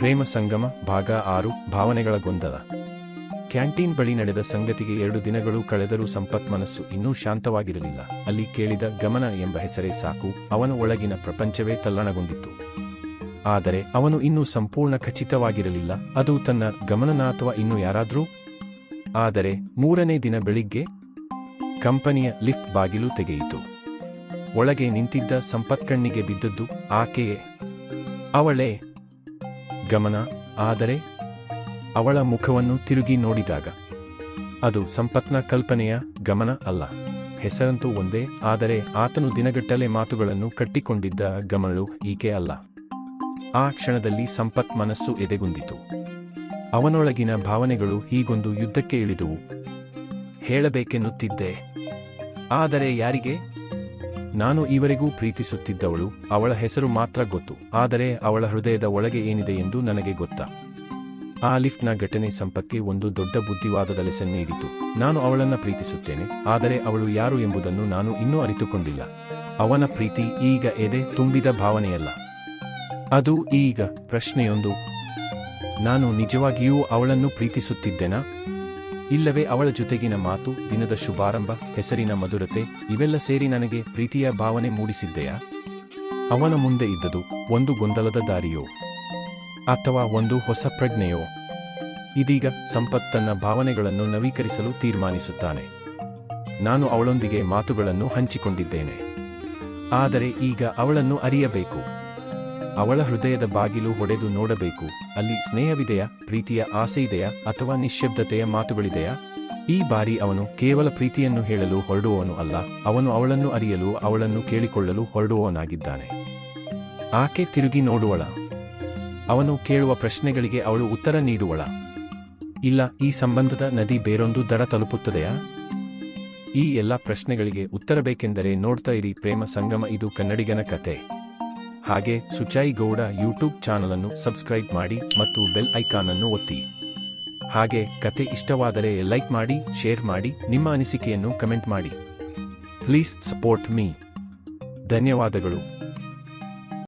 ಪ್ರೇಮ ಸಂಗಮ ಭಾಗ ಆರು, ಭಾವನೆಗಳ ಗೊಂದಲ. ಕ್ಯಾಂಟೀನ್ ಬಳಿ ನಡೆದ ಸಂಗತಿಗೆ ಎರಡು ದಿನಗಳು ಕಳೆದರೂ ಸಂಪತ್ ಮನಸ್ಸು ಇನ್ನೂ ಶಾಂತವಾಗಿರಲಿಲ್ಲ. ಅಲ್ಲಿ ಕೇಳಿದ ಗಮನ ಎಂಬ ಹೆಸರೇ ಸಾಕು, ಅವನ ಒಳಗಿನ ಪ್ರಪಂಚವೇ ತಲ್ಲಣಗೊಂಡಿತ್ತು. ಆದರೆ ಅವನು ಇನ್ನೂ ಸಂಪೂರ್ಣ ಖಚಿತವಾಗಿರಲಿಲ್ಲ, ಅದು ತನ್ನ ಗಮನನ ಅಥವಾ ಇನ್ನು ಯಾರಾದರೂ? ಆದರೆ ಮೂರನೇ ದಿನ ಬೆಳಿಗ್ಗೆ ಕಂಪನಿಯ ಲಿಫ್ಟ್ ಬಾಗಿಲು ತೆಗೆಯಿತು. ಒಳಗೆ ನಿಂತಿದ್ದ ಸಂಪತ್ಕಣ್ಣಿಗೆ ಬಿದ್ದದ್ದು, ಆಕೆಯೇ. ಅವಳೇ ಗಮನ, ಆದರೆ ಅವಳ ಮುಖವನ್ನು ತಿರುಗಿ ನೋಡಿದಾಗ ಅದು ಸಂಪತ್ನ ಕಲ್ಪನೆಯ ಗಮನ ಅಲ್ಲ. ಹೆಸರಂತೂ ಒಂದೇ, ಆದರೆ ಆತನು ದಿನಗಟ್ಟಲೆ ಮಾತುಗಳನ್ನು ಕಟ್ಟಿಕೊಂಡಿದ್ದ ಗಮನಳು ಈಕೆ ಅಲ್ಲ. ಆ ಕ್ಷಣದಲ್ಲಿ ಸಂಪತ್ ಮನಸ್ಸು ಎದೆಗುಂದಿತು. ಅವನೊಳಗಿನ ಭಾವನೆಗಳು ಹೀಗೊಂದು ಯುದ್ಧಕ್ಕೆ ಇಳಿದುವು. ಹೇಳಬೇಕೆನ್ನುತ್ತಿದ್ದೆ. ಆದರೆ ಯಾರಿಗೆ? ನಾನು ಈವರೆಗೂ ಪ್ರೀತಿಸುತ್ತಿದ್ದವಳು, ಅವಳ ಹೆಸರು ಮಾತ್ರ ಗೊತ್ತು, ಆದರೆ ಅವಳ ಹೃದಯದ ಒಳಗೆ ಏನಿದೆ ಎಂದು ನನಗೆ ಗೊತ್ತಾ? ಆ ಲಿಫ್ಟ್ನ ಘಟನೆ ಸಂಪಕ್ಕೆ ಒಂದು ದೊಡ್ಡ ಬುದ್ಧಿವಾದದ ಲೆಸನ್ ನೀಡಿತು. ನಾನು ಅವಳನ್ನ ಪ್ರೀತಿಸುತ್ತೇನೆ, ಆದರೆ ಅವಳು ಯಾರು ಎಂಬುದನ್ನು ನಾನು ಇನ್ನೂ ಅರಿತುಕೊಂಡಿಲ್ಲ. ಅವನ ಪ್ರೀತಿ ಈಗ ಎದೆ ತುಂಬಿದ ಭಾವನೆಯಲ್ಲ. ಅದು ಈಗ ಪ್ರಶ್ನೆಯೊಂದು. ನಾನು ನಿಜವಾಗಿಯೂ ಅವಳನ್ನು ಪ್ರೀತಿಸುತ್ತಿದ್ದೆನಾ? ಇಲ್ಲವೇ ಅವಳ ಜೊತೆಗಿನ ಮಾತು, ದಿನದ ಶುಭಾರಂಭ, ಹೆಸರಿನ ಮಧುರತೆ, ಇವೆಲ್ಲ ಸೇರಿ ನನಗೆ ಪ್ರೀತಿಯ ಭಾವನೆ ಮೂಡಿಸಿದ್ದೆಯಾ? ಅವನ ಮುಂದೆ ಇದ್ದದು ಒಂದು ಗೊಂದಲದ ದಾರಿಯೋ? ಅಥವಾ ಒಂದು ಹೊಸ ಪ್ರಜ್ಞೆಯೋ? ಇದೀಗ ಸಂಪತ್ ತನ್ನ ಭಾವನೆಗಳನ್ನು ನವೀಕರಿಸಲು ತೀರ್ಮಾನಿಸುತ್ತಾನೆ. ನಾನು ಅವಳೊಂದಿಗೆ ಮಾತುಗಳನ್ನು ಹಂಚಿಕೊಂಡಿದ್ದೇನೆ. ಆದರೆ ಈಗ ಅವಳನ್ನು ಅರಿಯಬೇಕು. ಅವಳ ಹೃದಯದ ಬಾಗಿಲು ಹೊಡೆದು ನೋಡಬೇಕು. ಅಲ್ಲಿ ಸ್ನೇಹವಿದೆಯಾ, ಪ್ರೀತಿಯ ಆಸೆಯಿದೆಯಾ ಅಥವಾ ನಿಶ್ಶಬ್ದತೆಯ ಮಾತುಗಳಿದೆಯಾ? ಈ ಬಾರಿ ಅವನು ಕೇವಲ ಪ್ರೀತಿಯನ್ನು ಹೇಳಲು ಹೊರಡುವವನು ಅಲ್ಲ, ಅವನು ಅವಳನ್ನು ಅರಿಯಲು, ಅವಳನ್ನು ಕೇಳಿಕೊಳ್ಳಲು ಹೊರಡುವವನಾಗಿದ್ದಾನೆ. ಆಕೆ ತಿರುಗಿ ನೋಡುವಳ. ಅವನು ಕೇಳುವ ಪ್ರಶ್ನೆಗಳಿಗೆ ಅವಳು ಉತ್ತರ ನೀಡುವಳ. ಇಲ್ಲ, ಈ ಸಂಬಂಧದ ನದಿ ಬೇರೊಂದು ದಡ ತಲುಪುತ್ತದೆಯಾ? ಈ ಎಲ್ಲ ಪ್ರಶ್ನೆಗಳಿಗೆ ಉತ್ತರ ಬೇಕೆಂದರೆ ನೋಡ್ತಾ ಇರಿ, ಪ್ರೇಮ ಸಂಗಮ, ಇದು ಕನ್ನಡಿಗನ ಕತೆ. ಹಾಗೆ ಸುಚಾಯಿ ಗೌಡ ಯೂಟ್ಯೂಬ್ ಚಾನಲ್ ಅನ್ನು ಸಬ್ಸ್ಕ್ರೈಬ್ ಮಾಡಿ ಮತ್ತು ಬೆಲ್ ಐಕಾನ್ ಅನ್ನು ಒತ್ತಿ. ಹಾಗೆ ಕತೆ ಇಷ್ಟವಾದರೆ ಲೈಕ್ ಮಾಡಿ, ಶೇರ್ ಮಾಡಿ, ನಿಮ್ಮ ಅನಿಸಿಕೆಯನ್ನು ಕಮೆಂಟ್ ಮಾಡಿ. Please support me. ಧನ್ಯವಾದಗಳು.